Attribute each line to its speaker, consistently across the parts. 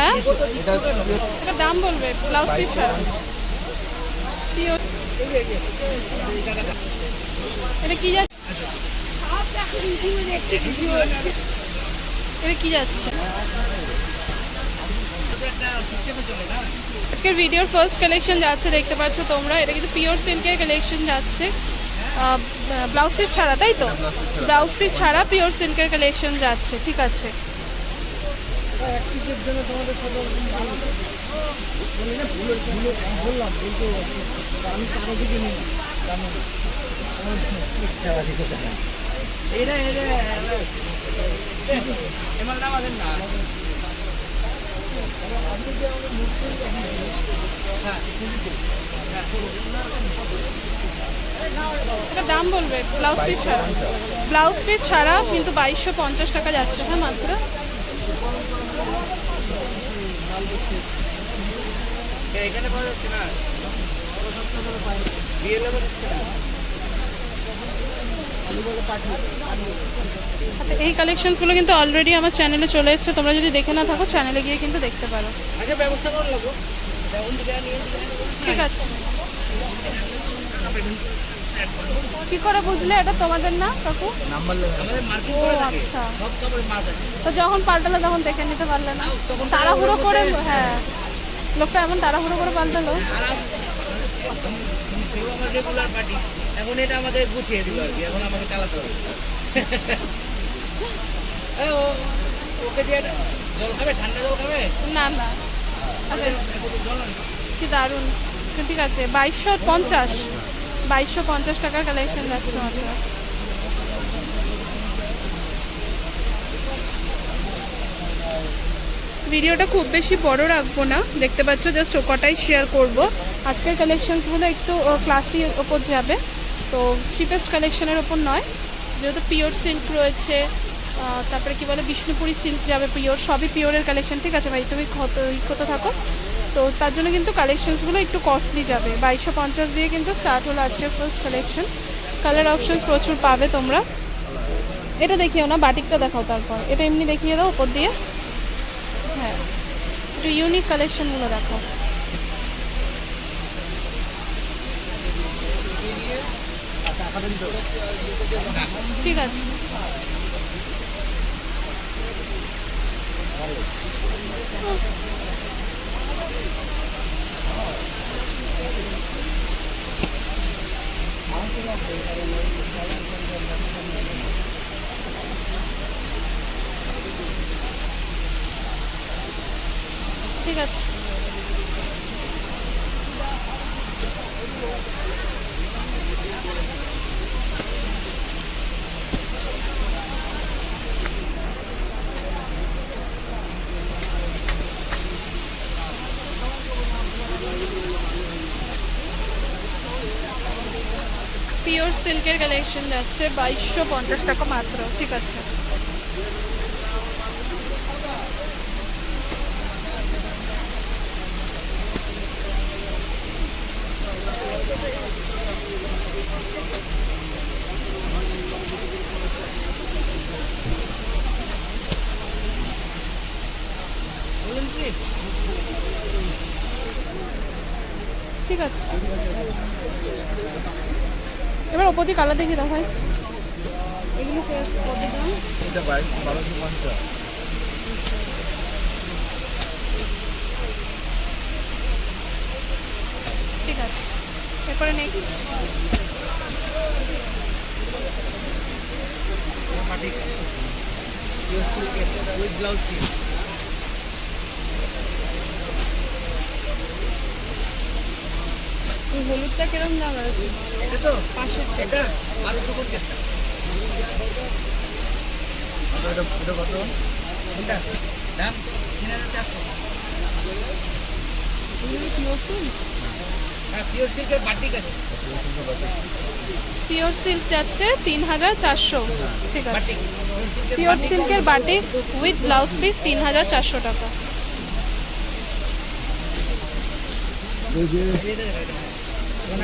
Speaker 1: হ্যাঁ?
Speaker 2: এটা
Speaker 1: দাম বলবে ব্লাউজ পিস ছাড়া। এটা কি যাচ্ছে? এটা কি যাচ্ছে? আজকের ভিডিওর ফার্স্ট কালেকশন যাচ্ছে দেখতে পাচ্ছ তোমরা। এটা কিন্তু পিওর সিল্কের কালেকশন যাচ্ছে। ব্লাউজ পিস ছাড়া তাই তো? ব্লাউজ পিস ছাড়া। পিওর সিল্কের কালেকশন যাচ্ছে ঠিক আছে। দাম বলবে ব্লাউজ পিস ছাড়া। ব্লাউজ পিস ছাড়া কিন্তু বাইশশো পঞ্চাশ টাকা যাচ্ছে হ্যাঁ মাত্র।
Speaker 3: এখানে পাওয়া যাচ্ছে না?
Speaker 1: আচ্ছা এই কালেকশনসগুলো কিন্তু অলরেডি আমার চ্যানেলে চলে এসছে। তোমরা যদি দেখে না থাকো চ্যানেলে গিয়ে কিন্তু দেখতে পারো।
Speaker 3: আচ্ছা ব্যবস্থা করে নিয়ে
Speaker 1: ঠিক আছে। কি করে বুঝলে? এটা তোমাদের না কাকু? আচ্ছা। তো যখন পাল্টালো তখন দেখে নিতে পারলে না? তাড়াহুড়ো করে হ্যাঁ। লোকটা এমন তাড়াহুড়ো করে পাল্টালো।
Speaker 3: রেগুলার পার্টি এখন এটা আমাদের গুছিয়ে দিল আর কি। এখন আমাকে চালাতে হবে। ওকে দিয়ে জল খাবে? ঠান্ডা জল খাবে?
Speaker 1: না না। আচ্ছা
Speaker 3: আনবে।
Speaker 1: কি দারুণ। ঠিক আছে বাইশশো পঞ্চাশ। বাইশশো পঞ্চাশ টাকার কালেকশন যাচ্ছে মাত্র। ভিডিওটা খুব বেশি বড় রাখব না। দেখতে পাচ্ছ জাস্ট ও কটাই শেয়ার করব। আজকের কালেকশনসগুলো একটু ক্লাসি ওপর যাবে। তো চিপেস্ট কালেকশনের ওপর নয়। যেহেতু পিওর সিল্ক রয়েছে তারপরে কি বলে, বিষ্ণুপুরি সিল্ক যাবে পিওর সবই পিওরের কালেকশন ঠিক আছে ভাই? তুমি ই থাকো? তো তার জন্য কিন্তু কালেকশনসগুলো একটু কস্টলি যাবে। বাইশশো পঞ্চাশ দিয়ে কিন্তু স্টার্ট হলো আজকের ফার্স্ট কালেকশন কালার অপশনস প্রচুর পাবে তোমরা। এটা দেখিও না, বাটিকটা দেখাও তারপর। এটা এমনি দেখিয়ে দাও উপর দিয়ে। হ্যাঁ একটু ইউনিক কালেকশনগুলো দেখো। ঠিক আছে। ঠিক আছে পিওর সিল্কের কালেকশন যাচ্ছে বাইশশো পঞ্চাশ টাকা মাত্র ঠিক আছে
Speaker 3: বললেন কি
Speaker 1: ঠিক আছে ওপর কালার দেখে দাও ভাই এগুলো কত দাম
Speaker 2: এটা
Speaker 1: ঠিক আছে। এরপরে নেক্সট
Speaker 3: মাটি উইথ ব্লাউজ পিস
Speaker 1: হলুদটা কিরম দাম আছে?
Speaker 3: এটা তো?
Speaker 1: পাঁচশো
Speaker 3: এটা বারোশো পঞ্চাশ টাকা।
Speaker 2: এটা এটা কত?
Speaker 3: কোনটা? দাম তিন হাজার চারশো। হ্যাঁ পিওর
Speaker 1: পিওর সিল্ক যাচ্ছে তিন হাজার চারশো। ঠিক আছে। পিওর সিল্কের বাটিক উইথ ব্লাউজ পিস তিন হাজার চারশো টাকা। পিওর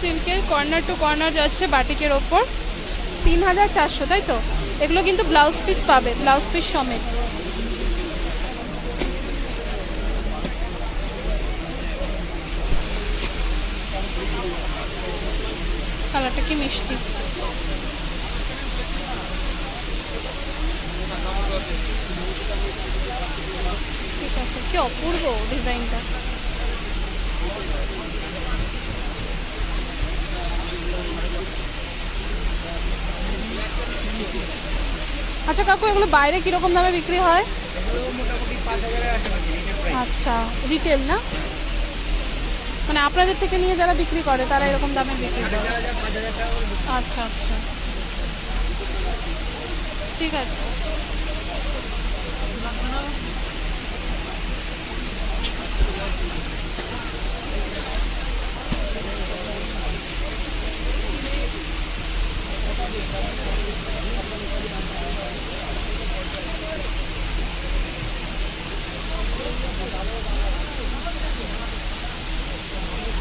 Speaker 1: সিল্কের কর্নার টু কর্নার যাচ্ছে বাটিকের ওপর। তিন হাজার চারশো, তাই তো? এগুলো কিন্তু ব্লাউজ পিস পাবে ব্লাউজ পিস সমেত। কি মিষ্টি। ঠিক আছে কি অপূর্ব ডিজাইনটা। আচ্ছা কাকু এগুলো বাইরে কীরকম দামে বিক্রি হয়? আচ্ছা রিটেল না? মানে আপনাদের থেকে নিয়ে যারা বিক্রি করে, তারা এরকম দামে বিক্রি করে। আচ্ছা আচ্ছা। ঠিক আছে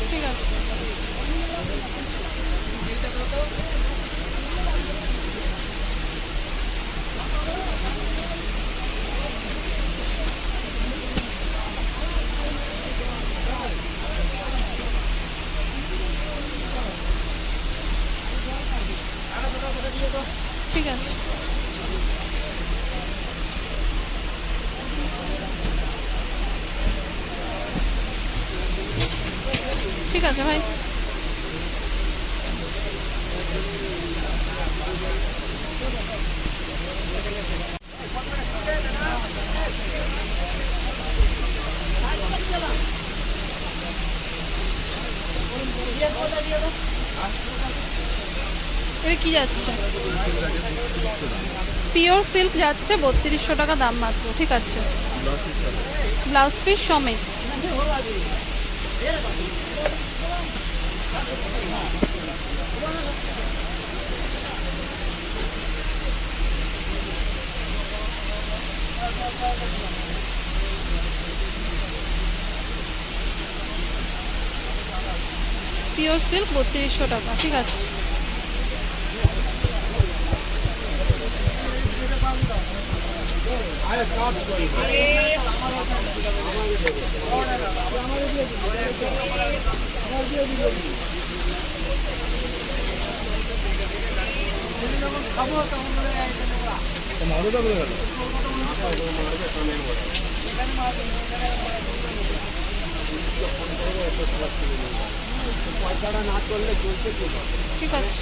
Speaker 1: ঠিক আছে ঠিক আছে। ঠিক আছে ভাই। এটা কি যাচ্ছে? পিওর সিল্ক যাচ্ছে, বত্রিশশো টাকা দাম মাত্র, ঠিক আছে? ব্লাউজ পিস সমেত। পিওর সিল্ক বত্রিশশো টাকা, ঠিক আছে?
Speaker 2: মারুদা বলে গেল
Speaker 1: ঠিক আছে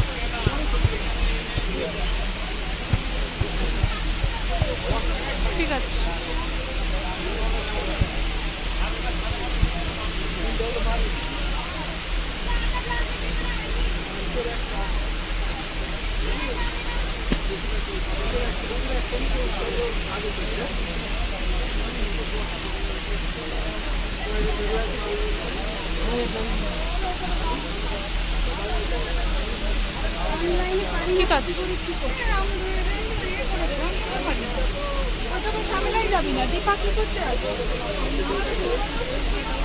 Speaker 1: ঠিক আছে ঠিক আছে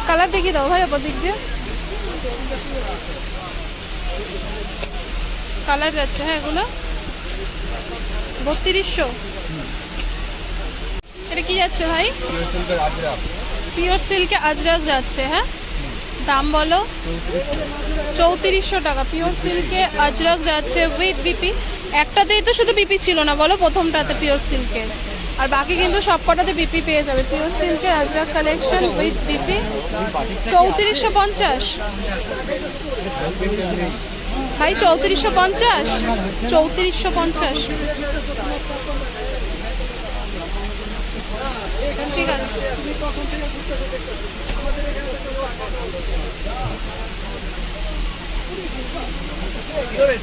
Speaker 1: কালার দেখিয়ে দাও ভাই ওপর দিক দিয়ে। কালার যাচ্ছে হ্যাঁ এগুলো। বত্রিশশো। এটা কি যাচ্ছে ভাই? পিওর সিল্কে আজরাক যাচ্ছে হ্যাঁ? দাম বলো। চৌত্রিশশো টাকা। পিওর সিল্কে আজরাক যাচ্ছে উইথ বিপি একটাতেই তো শুধু বিপি ছিল না, বলো প্রথমটাতে পিওর সিল্কের আর বাকি কিন্তু সবকটাতে বিপি পেয়ে যাবে। পিওর সিল্কের আজরাক কালেকশন উইথ বিপি চৌত্রিশশো পঞ্চাশ। ভাই, চৌত্রিশশো পঞ্চাশ? চৌত্রিশশো পঞ্চাশ। ঠিক আছে।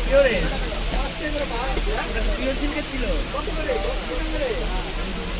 Speaker 3: পিওরে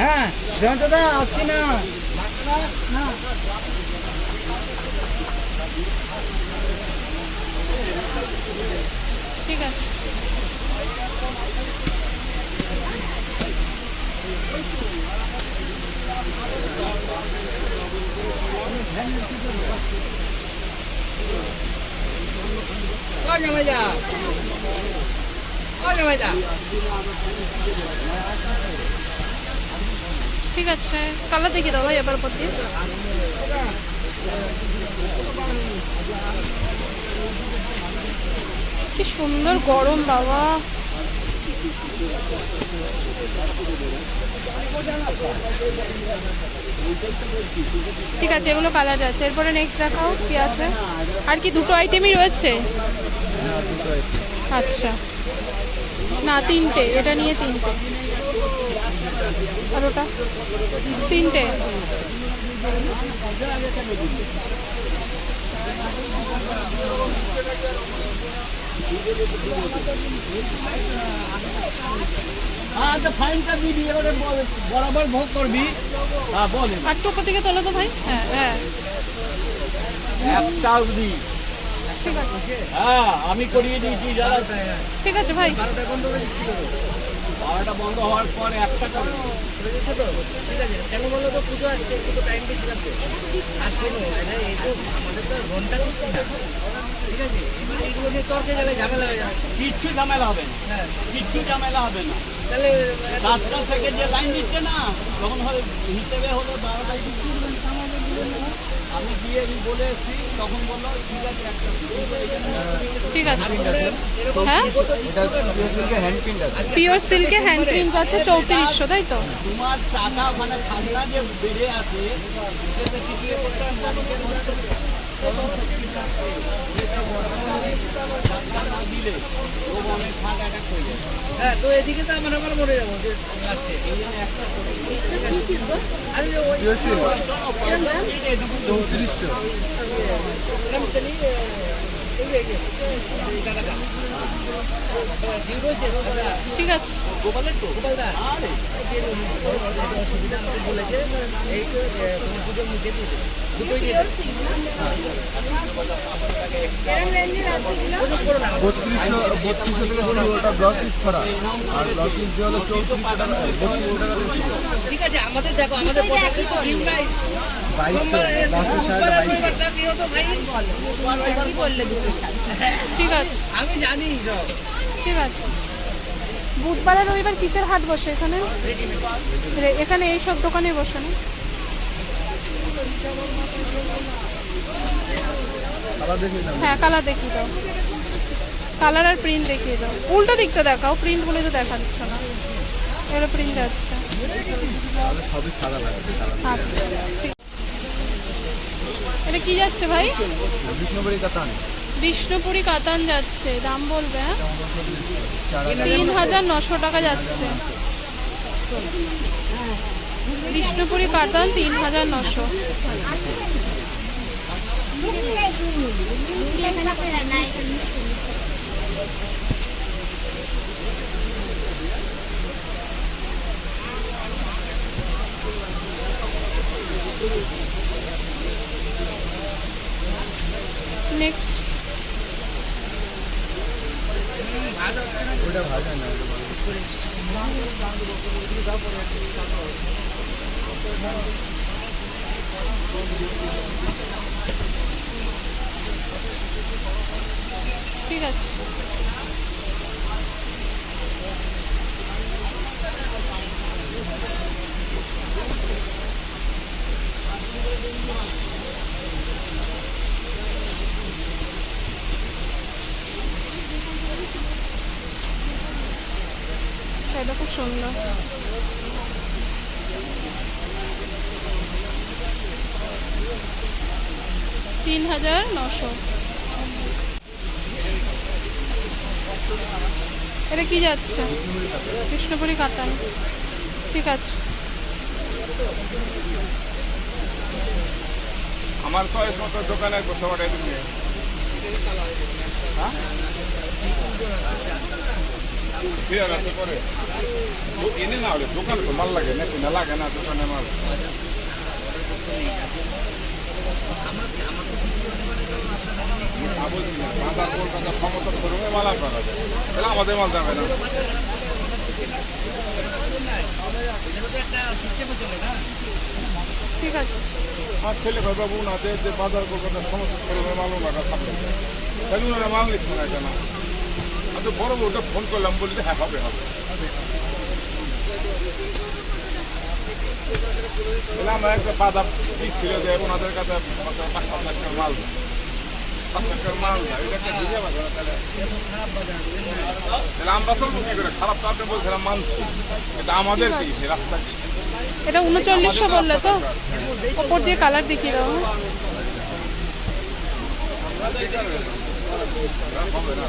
Speaker 4: হ্যাঁ জয়ন্ত দা আসছি না।
Speaker 1: ঠিক আছে।
Speaker 3: ও জামাইদা।
Speaker 1: ঠিক আছে। কালার দেখি দাও ভাই এবার প্রতি। কি সুন্দর গরম বাবা। ঠিক আছে, এগুলো কালার আছে। এরপরে নেক্সট দেখাও কি আছে। আর কি দুটো আইটেমই রয়েছে? আচ্ছা। না, তিনটে। এটা নিয়ে তিনটে। আর ওটা তিনটে
Speaker 4: আচ্ছা ফাইনটা দিবি এবারে বল বরাবর ভোগ করবি? হ্যাঁ
Speaker 1: আর থেকে তোলো তো ভাই। হ্যাঁ হ্যাঁ।
Speaker 4: একটা অবধি।
Speaker 1: ঠিক আছে।
Speaker 4: হ্যাঁ আমি করিয়ে দিয়েছি
Speaker 1: ঠিক আছে ভাই।
Speaker 3: বারোটা বন্ধ
Speaker 4: হওয়ার পর একটা করে।
Speaker 3: করে তো? ঠিক আছে কেন বলো তো পুজো আসছে একটু তো টাইম বেশি লাগবে। আর শোনো এটা আমাদের তো ঘণ্টা ঠিক আছে এবার এইগুলো নিয়ে তর্কে গেলে ঝামেলা হয়ে যাবে।
Speaker 4: কিচ্ছু ঝামেলা হবে না।
Speaker 3: হ্যাঁ।
Speaker 4: কিচ্ছু ঝামেলা হবে না।
Speaker 3: তাহলে
Speaker 4: সাতটা থেকে যে লাইন দিচ্ছে না তখন হয় হিসেবে হলো বারোটায় আমি গিয়ে আমি বলে এসেছি তখন বলল ঠিক আছে একটা
Speaker 1: ঠিক আছে। হ্যাঁ?
Speaker 2: হ্যান্ড প্রিন্ট আছে।
Speaker 1: পিওর সিল্কে হ্যান্ড প্রিন্ট আছে চৌত্রিশশো তাই তো?
Speaker 4: তোমার টাকা মানে ঠান্ডা যে বেড়ে আছে সেটা হয়ে
Speaker 3: হ্যাঁ তো এদিকে তো আমরা আবার মরে যাব
Speaker 2: চৌত্রিশশো
Speaker 3: আচ্ছা
Speaker 1: ঠিক আছে
Speaker 4: গোপালের তো
Speaker 3: গোপালদা অসুবিধা আমাকে বলেছে এই তো পুজোর মুখে দিয়ে দেবে। দুটোই দিয়ে দেবে। ওজন করো না।
Speaker 2: বত্রিশশো বত্রিশশো থেকে শুরু ওটা ব্লক পিস ছড়া। আর ব্লক পিস দিয়ে হলো চৌত্রিশশো টাকা বত্রিশশো টাকা থেকে শুরু
Speaker 3: ঠিক আছে আমাদের দেখো আমাদের পয়সাতে তো ডিউ নাই।
Speaker 2: বাইশশো
Speaker 3: সোমবার বুধবার
Speaker 2: সাড়ে
Speaker 3: আর
Speaker 2: বাইশশো
Speaker 3: রবিবারটা কি হতো ভাই?
Speaker 1: ঠিক আছে
Speaker 3: আমি জানি
Speaker 1: ঠিক আছে। বুধবার আর রবিবার কিসের হাট বসে এখানে? এখানে এই সব দোকানে বসে না
Speaker 2: আবার দেখি না
Speaker 1: হ্যাঁ কালার দেখিয়ে দাও। কালার আর প্রিন্ট দেখিয়ে দাও। উল্টো দিকটা দেখাও প্রিন্টগুলো তো দেখা যাচ্ছে না। এগুলো প্রিন্ট যাচ্ছে।
Speaker 2: সবই সাদা লাগবে
Speaker 1: আচ্ছা। এটা কি যাচ্ছে ভাই?
Speaker 2: বিষ্ণুপুরি কাতান।
Speaker 1: বিষ্ণুপুরি কাতান যাচ্ছে দাম বলবে হ্যাঁ? তিন হাজার নশো টাকা যাচ্ছে। বিষ্ণুপুরি কাতান তিন হাজার নশো। নেক্সট
Speaker 2: ওটা ভালো না
Speaker 1: ঠিক আছে। এটা খুব সুন্দর। তিন হাজার নশো। এটা কি যাচ্ছে? কৃষ্ণপুরি কাতান। ঠিক আছে।
Speaker 5: আমার চয়েস মতো দোকানে পারে। তুমি এনে না হলে দোকান তো মাল লাগে নাকি? না লাগে না দোকানে মাল? না বাজার কলকাতা সমতল শোরুমে মালা করা যায় তাহলে আমাদের মাল যাবে না।
Speaker 1: ঠিক আছে।
Speaker 5: আমার ছেলে ভাই বাবু না যে বাজার কলকাতা সমস্ত শোরুমে মাল ওনারা থাকবে। তাহলে ওনারা মাল নিচ্ছে না কেন? আমি তো বড় ওটা ফোন করলাম বলি যে হ্যাঁ হবে হবে। আমরা একটা বাজার ঠিক ছিল যে ওনাদের কাছে মাল আমরা খারাপ তো এটা আমাদের কি রাস্তা কি
Speaker 1: এটা উনচল্লিশশো বললে তো ওপর দিয়ে কালার দেখিয়ে দাও?
Speaker 5: হবে না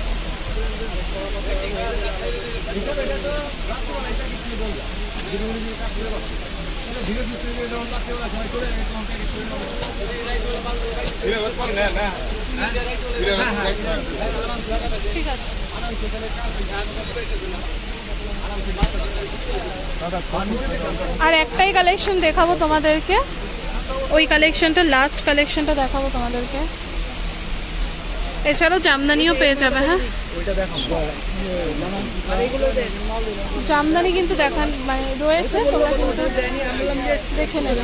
Speaker 1: আর একটাই কালেকশন দেখাবো তোমাদেরকে। ওই কালেকশনটা লাস্ট কালেকশনটা দেখাবো তোমাদেরকে। এছাড়াও জামদানিও পেয়ে যাবে হ্যাঁ? জামদানি কিন্তু দেখান মানে রয়েছে তোমরা কিন্তু দেখে নেবে।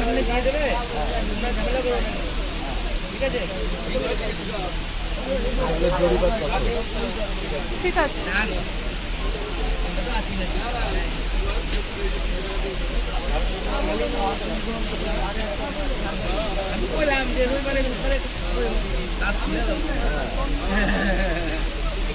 Speaker 3: ঠিক আছে। আমি কইলাম যে রবিবারে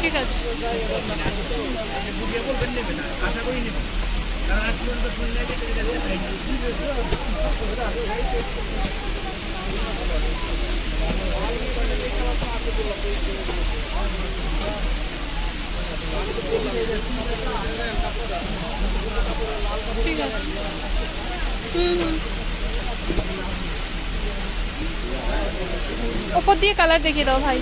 Speaker 1: ঠিক আছে।
Speaker 3: আশা করি নেবে কারণ পর্যন্ত শুনলে
Speaker 1: ঠিক হুম হুম। ওপর দিয়ে কালার দেখিয়ে দাও ভাই।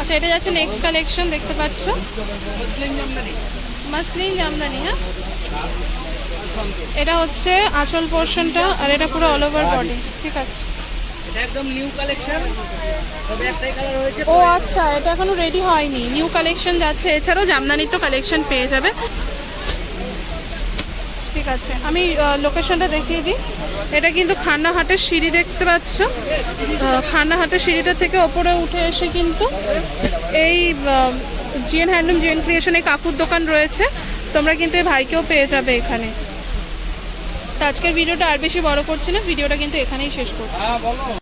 Speaker 1: আচ্ছা এটা যাচ্ছে নেক্সট কালেকশন দেখতে পাচ্ছ? মাসলিন জামদানি হ্যাঁ? এটা হচ্ছে আঁচল পোর্শনটা আর এটা পুরো অল ওভার বডি ঠিক আছে?
Speaker 3: একদম নিউ কালেকশন তবে একটাই কালার হয়েছে
Speaker 1: ও আচ্ছা এটা এখনও রেডি হয়নি। নিউ কালেকশন যাচ্ছে। এছাড়াও জামদানির তো কালেকশন পেয়ে যাবে। ঠিক আছে আমি লোকেশনটা দেখিয়ে দিই। এটা কিন্তু খান্নাহাটের সিঁড়ি দেখতে পাচ্ছ। খান্নাহাটের সিঁড়িটা থেকে ওপরে উঠে এসে কিন্তু এই জিএন হ্যান্ডলুম জিএন ক্রিয়েশন কাকুর দোকান রয়েছে। তোমরা কিন্তু এই ভাইকেও পেয়ে যাবে এখানে। তো আজকের ভিডিওটা আর বেশি বড় করছি না। ভিডিওটা কিন্তু এখানেই শেষ করছি।